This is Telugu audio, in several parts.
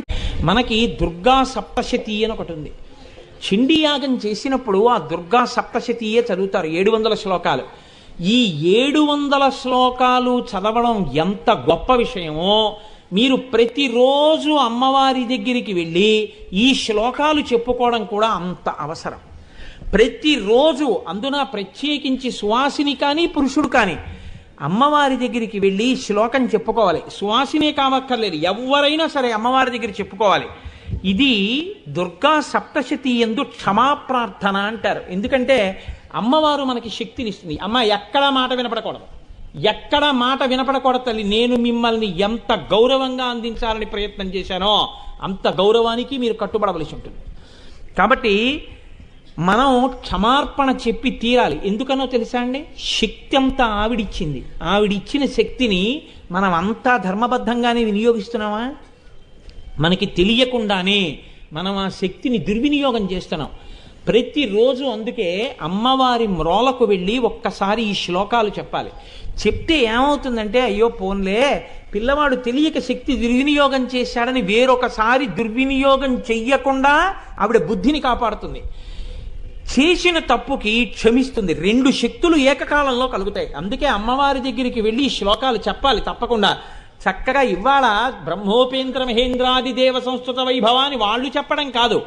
సప్తశతి మనకి దుర్గా సప్తశతి అని ఒకటి ఉంది. చిండియాగం చేసినప్పుడు ఆ దుర్గా సప్తశతియే చదువుతారు ఏడు వందల శ్లోకాలు. ఈ ఏడు వందల శ్లోకాలు చదవడం ఎంత గొప్ప విషయమో మీరు ప్రతిరోజు అమ్మవారి దగ్గరికి వెళ్ళి ఈ శ్లోకాలు చెప్పుకోవడం కూడా అంత అవసరం. ప్రతిరోజు అందున ప్రత్యేకించి సువాసిని కానీ పురుషుడు కానీ అమ్మవారి దగ్గరికి వెళ్ళి శ్లోకం చెప్పుకోవాలి. సువాసినే కావక్కర్లేదు ఎవరైనా సరే అమ్మవారి దగ్గర చెప్పుకోవాలి. ఇది దుర్గా సప్తశతి ఎందు క్షమాప్రార్థన అంటారు. ఎందుకంటే అమ్మవారు మనకి శక్తినిస్తుంది. అమ్మ ఎక్కడ మాట వినపడకూడదు. ఎక్కడ మాట వినపడకూడదు తల్లి. నేను మిమ్మల్ని ఎంత గౌరవంగా అందించాలని ప్రయత్నం చేశానో అంత గౌరవానికి మీరు కట్టుబడవలసి ఉంటుంది. కాబట్టి మనం క్షమార్పణ చెప్పి తీరాలి. ఎందుకనో తెలుసా అండి? శక్తి అంతా ఆవిడిచ్చింది. ఆవిడిచ్చిన శక్తిని మనం అంతా ధర్మబద్ధంగానే వినియోగిస్తున్నామా? మనకి తెలియకుండానే మనం ఆ శక్తిని దుర్వినియోగం చేస్తున్నాం. ప్రతిరోజు అందుకే అమ్మవారి మ్రోలకు వెళ్ళి ఒక్కసారి ఈ శ్లోకాలు చెప్పాలి. చెప్తే ఏమవుతుందంటే అయ్యో పోన్లే పిల్లవాడు తెలియక శక్తి దుర్వినియోగం చేశాడని వేరొకసారి దుర్వినియోగం చెయ్యకుండా ఆవిడ బుద్ధిని కాపాడుతుంది. చేసిన తప్పుకి క్షమిస్తుంది. రెండు శక్తులు ఏకకాలంలో కలుగుతాయి. అందుకే అమ్మవారి దగ్గరికి వెళ్ళి శ్లోకాలు చెప్పాలి తప్పకుండా. చక్కగా ఇవాళ బ్రహ్మోపేంద్ర మహేంద్రాది దేవ సంస్కృత వైభవాన్ని వాళ్ళు చెప్పడం కాదు.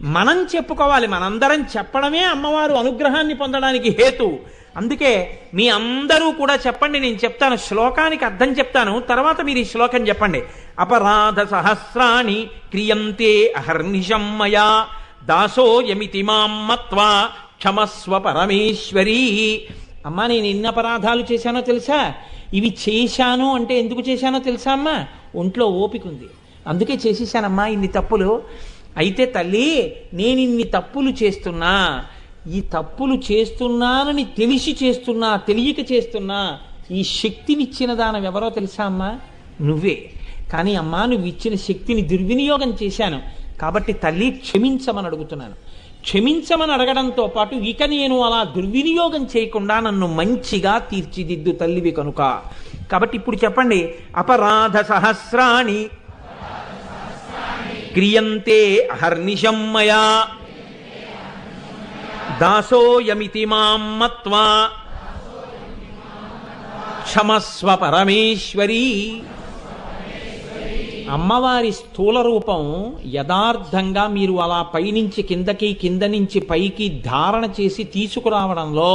మనం చెప్పుకోవాలి. మనందరం చెప్పడమే అమ్మవారు అనుగ్రహాన్ని పొందడానికి హేతు. అందుకే మీ అందరూ కూడా చెప్పండి. నేను చెప్తాను. శ్లోకానికి అర్థం చెప్తాను. తర్వాత మీరు ఈ శ్లోకం చెప్పండి. అపరాధ సహస్రాణి క్రియంతే అహర్నిశం మయా. దాసో యమితి మత్వా క్షమస్వ పరమేశ్వరీ. అమ్మా నేను ఎన్ని అపరాధాలు చేశానో తెలుసా? ఇవి చేశాను అంటే ఎందుకు చేశానో తెలుసా అమ్మా? ఒంట్లో ఓపిక ఉంది. అందుకే చేసేసానమ్మా ఇన్ని తప్పులు. అయితే తల్లి నేను ఇన్ని తప్పులు చేస్తున్నా. ఈ తప్పులు చేస్తున్నానని తెలిసి చేస్తున్నా తెలియక చేస్తున్నా ఈ శక్తినిచ్చిన దానం ఎవరో తెలుసా అమ్మా? నువ్వే. కానీ అమ్మా నువ్వు ఇచ్చిన శక్తిని దుర్వినియోగం చేశాను. కాబట్టి తల్లి క్షమించమని అడుగుతున్నాను. క్షమించమని అడగడంతో పాటు ఇక నేను అలా దుర్వినియోగం చేయకుండా నన్ను మంచిగా తీర్చిదిద్దు తల్లివి కనుక. కాబట్టి ఇప్పుడు చెప్పండి అపరాధ సహస్రాణి క్రియంతే అహర్నిశం మయా దాసోయమితి మాం మత్వా క్షమస్వ పరమేశ్వరీ అమ్మవారి స్థూల రూపం యథార్థంగా మీరు అలా పైనుంచి కిందకి కింద నుంచి పైకి ధారణ చేసి తీసుకురావడంలో